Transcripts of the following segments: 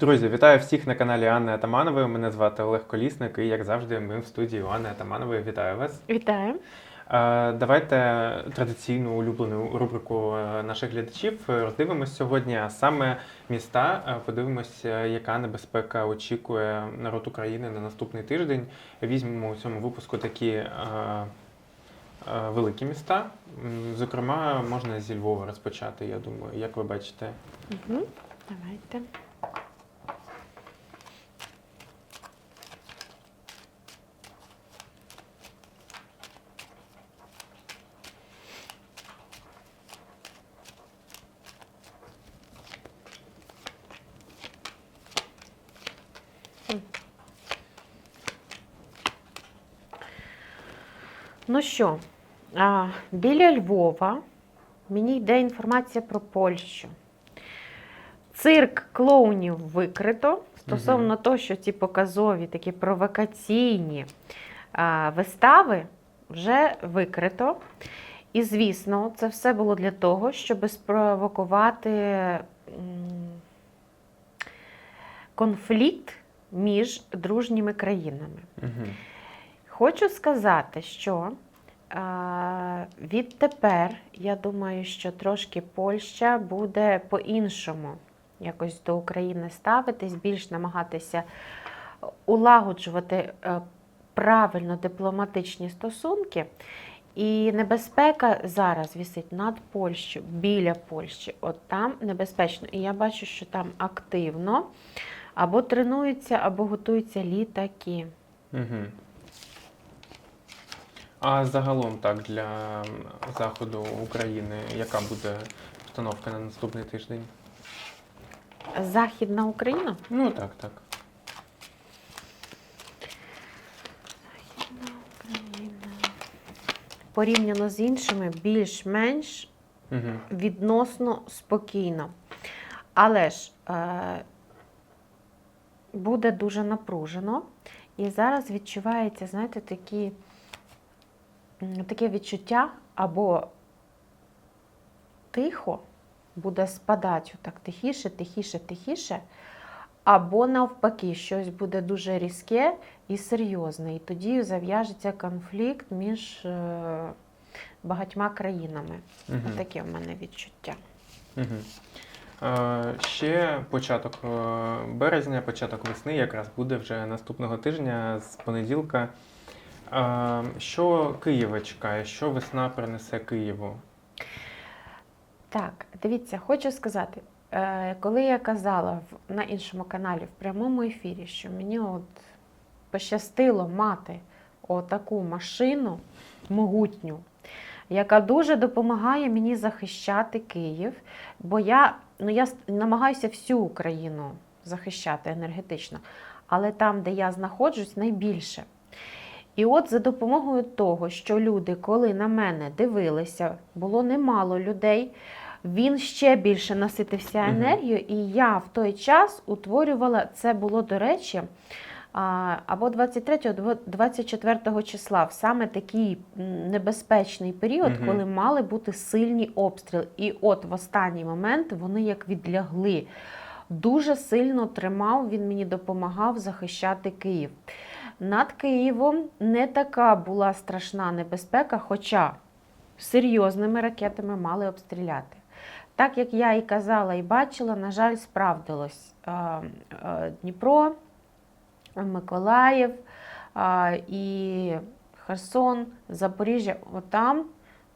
Друзі, вітаю всіх на каналі Анни Атаманової. Мене звати Олег Колісник, і як завжди, ми в студії у Анни Атаманової. Вітаю вас. Вітаю. Е, Давайте традиційну улюблену рубрику е, наших глядачів роздивимось сьогодні, саме міста. Е, Подивимося, яка небезпека очікує народ України на наступний тиждень. Візьмемо у цьому випуску такі великі міста. Зокрема, можна зі Львова розпочати, я думаю, як ви бачите. Угу. Давайте. Що, а, біля Львова мені йде інформація про Польщу. Цирк клоунів викрито стосовно того, що ці показові такі провокаційні а, вистави вже викрито. І, звісно, це все було для того, щоб спровокувати конфлікт між дружніми країнами. Угу. Хочу сказати, що відтепер я думаю, що трошки Польща буде по-іншому якось до України ставитись, більш намагатися улагоджувати е, правильно дипломатичні стосунки. І небезпека зараз вісить над Польщею, біля Польщі. От там небезпечно. І я бачу, що там активно або тренуються, або готуються літаки. Угу. А загалом так для заходу України, яка буде обстановка на наступний тиждень? Західна Україна. Ну так, так. Західна Україна. Порівняно з іншими, більш-менш Угу. відносно спокійно. Але ж е, буде дуже напружено. І зараз відчувається, знаєте, такі, таке відчуття або тихо буде спадати так тихіше, тихіше, тихіше, або навпаки, щось буде дуже різке і серйозне. І тоді зав'яжеться конфлікт між е, багатьма країнами. Угу. Таке в мене відчуття. Угу. Е, ще початок е, березня, початок весни якраз буде вже наступного тижня з понеділка. Що Києва чекає? Що весна принесе Києву? Так, дивіться, хочу сказати, е, коли я казала на іншому каналі в прямому ефірі, що мені от пощастило мати отаку машину могутню, яка дуже допомагає мені захищати Київ, бо я, ну, я намагаюся всю Україну захищати енергетично, але там, де я знаходжусь, найбільше. І от за допомогою того, що люди, коли на мене дивилися, було немало людей, він ще більше наситився енергією, і я в той час утворювала це було, до речі, або 23, або 24 числа, в саме такий небезпечний період, коли мали бути сильні обстріли. І от в останній момент вони як відлягли. Дуже сильно тримав, він мені допомагав захищати Київ. Над Києвом не така була страшна небезпека, хоча серйозними ракетами мали обстріляти. Так як я і казала, і бачила, на жаль, справдилось Дніпро, Миколаїв і Херсон, Запоріжжя, отам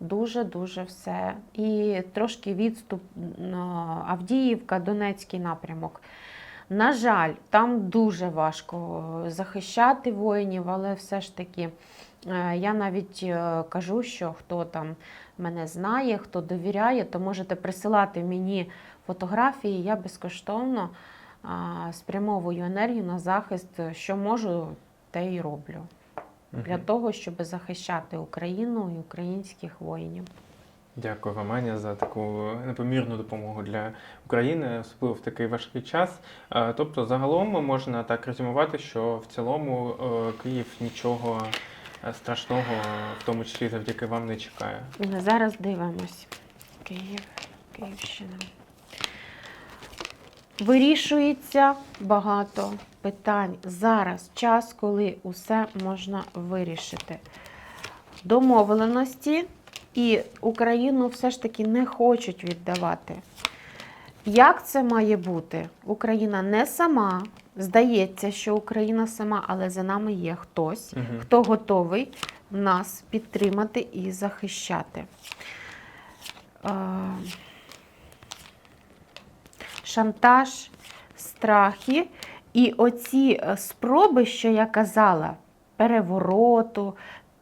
дуже-дуже все. І трошки відступ Авдіївка, Донецький напрямок. На жаль, там дуже важко захищати воїнів, але все ж таки е, я навіть е, кажу, що хто там мене знає, хто довіряє, то можете присилати мені фотографії. Я безкоштовно спрямовую енергію на захист, що можу, те й роблю. Для того, щоб захищати Україну і українських воїнів. Дякую вам, Аня, за таку непомірну допомогу для України, особливо в такий важкий час. Е, Тобто, загалом можна так резюмувати, що в цілому е, Київ нічого е, страшного, в тому числі завдяки вам, не чекає. Зараз дивимось. Київ, Київщина. Вирішується багато питань. Зараз час, коли усе можна вирішити. Домовленості і Україну все ж таки не хочуть віддавати. Як це має бути? Україна не сама. Здається, що Україна сама, але за нами є хтось, Мгм. хто готовий нас підтримати і захищати. Е, Шантаж, страхи і оці е, спроби, що я казала, перевороту,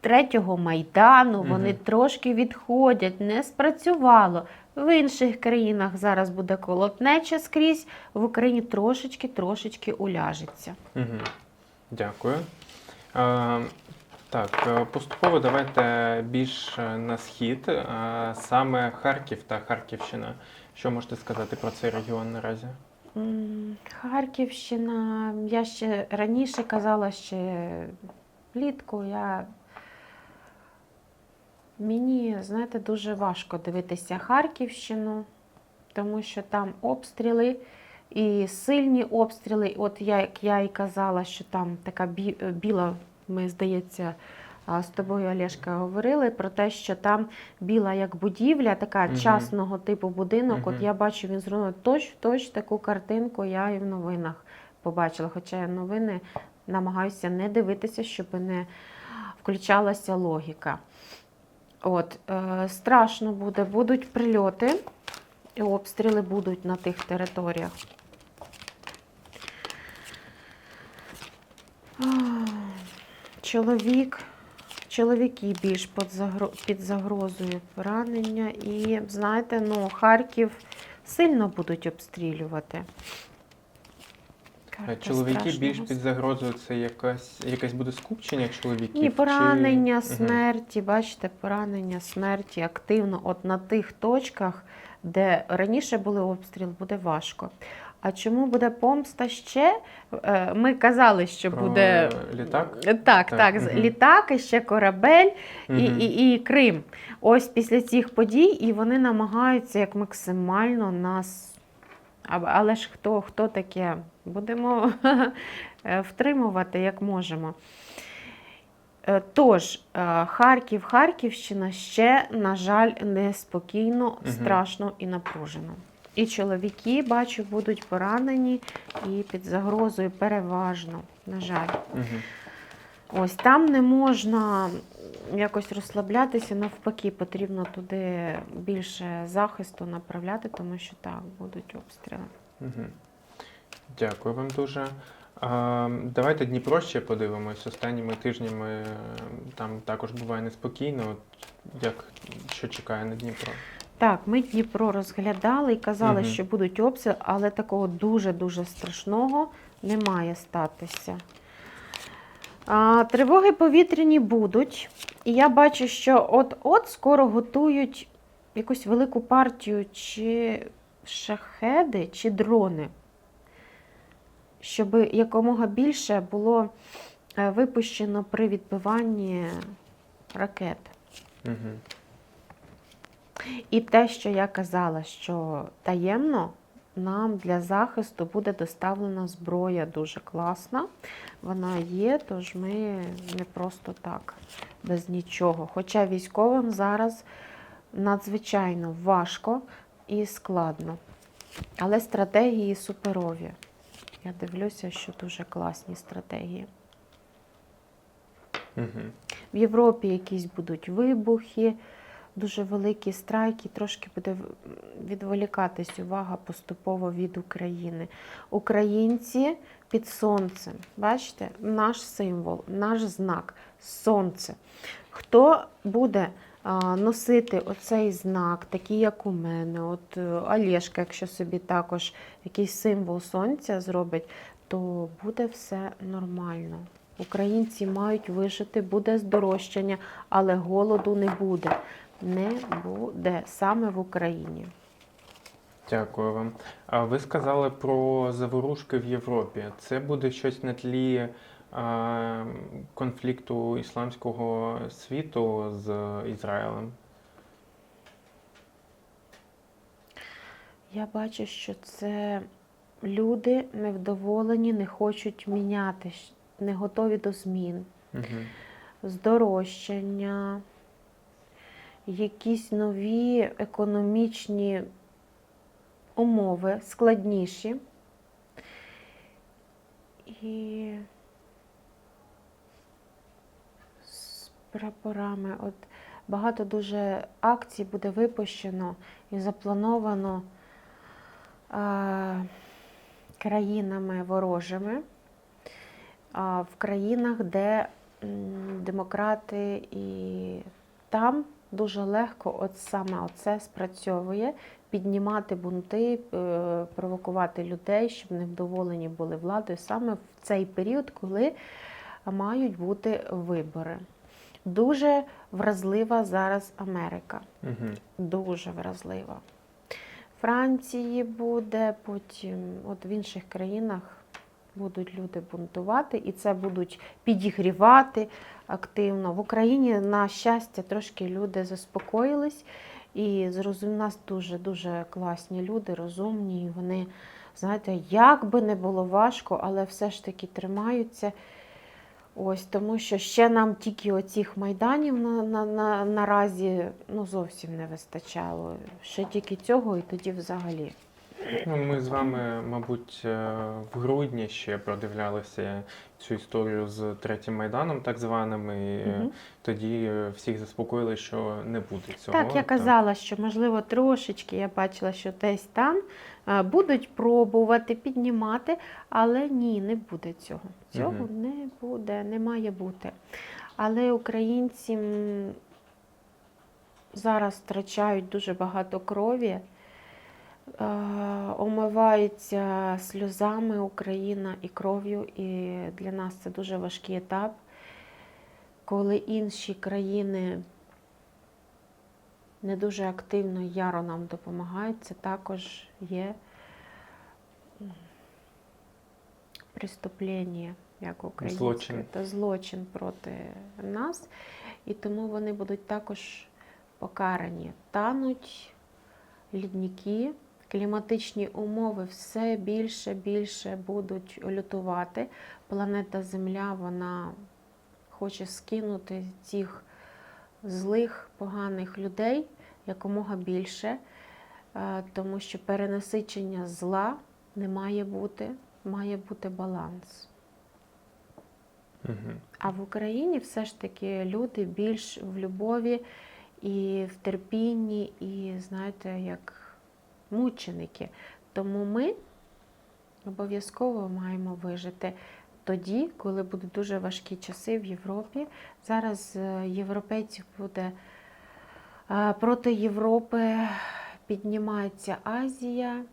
третього майдану, вони Мгм. трошки відходять, не спрацювало. В інших країнах зараз буде колотнеча скрізь, в Україні трошечки-трошечки уляжеться. Угу. Дякую. Е, так, е, поступово давайте більш е, на схід, е, саме Харків та Харківщина. Що можете сказати про цей регіон наразі? Харківщина, я ще раніше казала, ще влітку я. Мені, знаєте, дуже важко дивитися Харківщину, тому що там обстріли і сильні обстріли. От я, як я і казала, що там така бі- біла, ми, здається, з тобою, Олешка, говорили про те, що там біла як будівля, така Мгм. частного типу будинок. От я бачу, він зробив точ, точ таку картинку я і в новинах побачила. Хоча я новини намагаюся не дивитися, щоб не включалася логіка. От, е, страшно буде, будуть прильоти, і обстріли будуть на тих територіях. Чоловік, чоловіки більш під, загро- під загрозою поранення. І знаєте, ну, Харків сильно будуть обстрілювати. Е, Чоловіки більш під загрозою це якась, якесь буде скупчення чоловіків? Ні, поранення, чи... Смерті, бачите, поранення, смерті активно. От на тих точках, де раніше були обстріли, буде важко. А чому буде помста ще? Е, Ми казали, що Про буде літак? Так, так, Так, мгм. літак, і ще корабель і, Мгм. і, і Крим. Ось після цих подій, і вони намагаються як максимально нас. Але ж хто, хто таке? Будемо е, втримувати як можемо. Е, Тож, е, Харків, Харківщина ще, на жаль, неспокійно, страшно і напружено. І чоловіки, бачу, будуть поранені і під загрозою переважно, на жаль. Ось там не можна якось розслаблятися, навпаки, потрібно туди більше захисту направляти, тому що так, будуть обстріли. Мгм. Дякую вам дуже. Давайте Дніпро ще подивимось. Останніми тижнями там також буває неспокійно. От як що чекає на Дніпро? Так, ми Дніпро розглядали і казали, Мгм. що будуть обстріли, але такого дуже-дуже страшного не має статися. А, тривоги повітряні будуть. І я бачу, що от-от скоро готують якусь велику партію чи шахеди, чи дрони, щоб якомога більше було е, випущено при відбиванні ракет. Угу. І те, що я казала, що таємно нам для захисту буде доставлена зброя дуже класна. Вона є, тож ми не просто так, без нічого. Хоча військовим зараз надзвичайно важко і складно. Але стратегії суперові. Я дивлюся, що дуже класні стратегії. Угу. В Європі якісь будуть вибухи, дуже великі страйки, трошки буде відволікатись увага поступово від України. Українці під сонцем. Бачите, наш символ, наш знак сонце. Хто буде носити оцей знак, такий, як у мене, от е, Олешка, якщо собі також якийсь символ сонця зробить, то буде все нормально. Українці мають вижити, буде здорожчання, але голоду не буде. Не буде саме в Україні. Дякую вам. А ви сказали про заворушки в Європі. Це буде щось на тлі конфлікту ісламського світу з Ізраїлем. Я бачу, що це люди невдоволені, не хочуть міняти, не готові до змін, Угу. здорожчання, якісь нові економічні умови, складніші. І з прапорами. От багато дуже акцій буде випущено і заплановано е, країнами ворожими, а, в країнах, де демократи і там дуже легко от саме це спрацьовує, піднімати бунти, е, провокувати людей, щоб невдоволені були владою саме в цей період, коли мають бути вибори. Дуже вразлива зараз Америка. Угу. Дуже вразлива. Франції буде, потім от в інших країнах будуть люди бунтувати, і це будуть підігрівати активно. В Україні, на щастя, трошки люди заспокоїлись і у нас дуже дуже класні люди, розумні. І вони, знаєте, як би не було важко, але все ж таки тримаються. Ось тому, що ще нам тільки оцих майданів на, на, на, наразі ну, зовсім не вистачало. Ще тільки цього, і тоді взагалі. Ну, ми з вами, мабуть, е, в грудні ще продивлялися цю історію з третім майданом, так званим. І Мгм. тоді всіх заспокоїли, що не буде цього. Так, я казала, що можливо трошечки я бачила, що десь там будуть пробувати піднімати, але ні, не буде цього. Цього Мгм. не буде, не має бути. Але українці зараз втрачають дуже багато крові, е, омиваються сльозами Україна і кров'ю, і для нас це дуже важкий етап, коли інші країни не дуже активно яро нам допомагають, це також є м, преступлення, як українське, та злочин проти нас. І тому вони будуть також покарані. Тануть лідники, кліматичні умови все більше більше будуть лютувати. Планета Земля вона хоче скинути цих злих, поганих людей якомога більше, е, тому що перенасичення зла не має бути, має бути баланс. Угу. А в Україні все ж таки люди більш в любові і в терпінні, і знаєте, як мученики. Тому ми обов'язково маємо вижити тоді, коли будуть дуже важкі часи в Європі. Зараз е, європейців буде е, проти Європи піднімається Азія.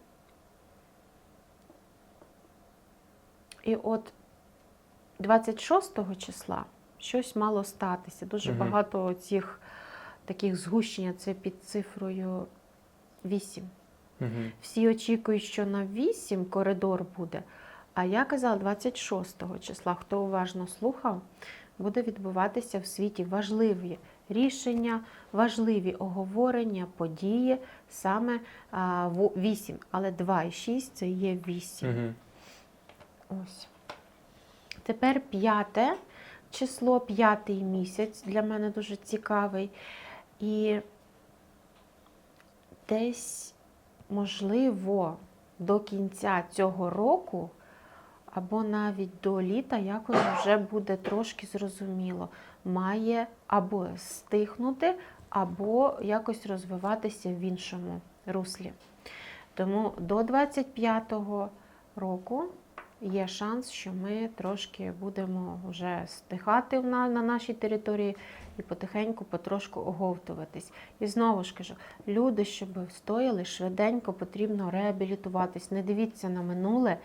І от 26 числа щось мало статися. Дуже Мгм. багато цих таких згущення, це під цифрою 8. Угу. Всі очікують, що на 8 коридор буде. А я казала 26 числа, хто уважно слухав, буде відбуватися в світі важливі рішення, важливі оговорення, події саме а, 8. Але 2 і 6 це є 8. Угу. Ось. Тепер п'яте число, п'ятий місяць для мене дуже цікавий. І десь, можливо, до кінця цього року, або навіть до літа, якось вже буде трошки зрозуміло. Має або стихнути, або якось розвиватися в іншому руслі. Тому до 25-го року є шанс, що ми трошки будемо вже стихати на, на нашій території і потихеньку, потрошку оговтуватись. І знову ж кажу, люди, щоб стояли, швиденько потрібно реабілітуватись. Не дивіться на минуле.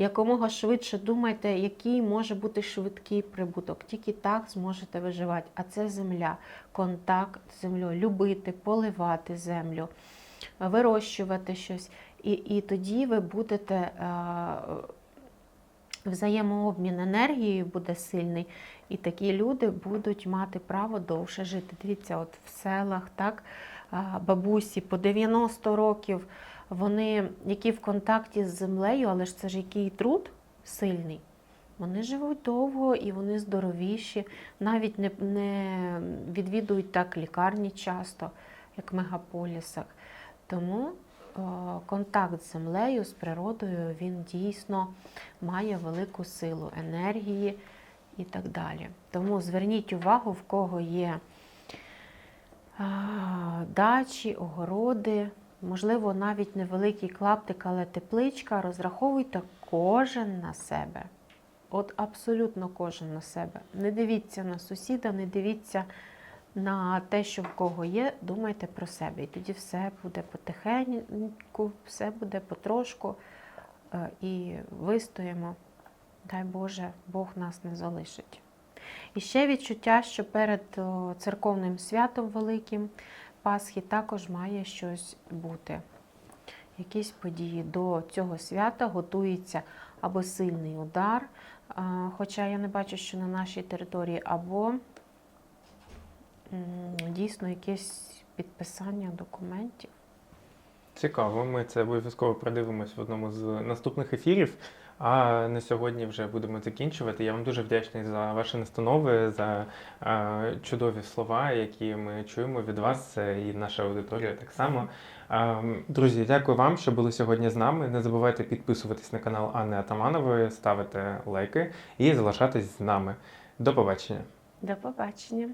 Якомога швидше думайте, який може бути швидкий прибуток. Тільки так зможете виживати. А це земля, контакт з землею, любити, поливати землю, вирощувати щось. І, і тоді ви будете е, взаємообмін енергією буде сильний, і такі люди будуть мати право довше жити. Дивіться, от в селах, так, бабусі по 90 років вони, які в контакті з землею, але ж це ж який труд сильний. Вони живуть довго і вони здоровіші, навіть не, не відвідують так лікарні часто, як в мегаполісах. Тому е, контакт з землею, з природою, він дійсно має велику силу енергії і так далі. Тому зверніть увагу, в кого є дачі, огороди, можливо, навіть невеликий клаптик, але тепличка. Розраховуйте кожен на себе. От абсолютно кожен на себе. Не дивіться на сусіда, не дивіться на те, що в кого є, думайте про себе. І тоді все буде потихеньку, все буде потрошку. е, І вистоїмо. Дай Боже, Бог нас не залишить. І ще відчуття, що перед церковним святом великим Пасхи також має щось бути. Якісь події до цього свята готується або сильний удар, хоча я не бачу, що на нашій території, або дійсно якесь підписання документів. Цікаво, ми це обов'язково продивимось в одному з наступних ефірів. А на сьогодні вже будемо закінчувати. Я вам дуже вдячний за ваші настанови, за е, чудові слова, які ми чуємо від вас, е, і наша аудиторія так само. Е, друзі, дякую вам, що були сьогодні з нами. Не забувайте підписуватись на канал Анни Атаманової, ставити лайки і залишатись з нами. До побачення. До побачення!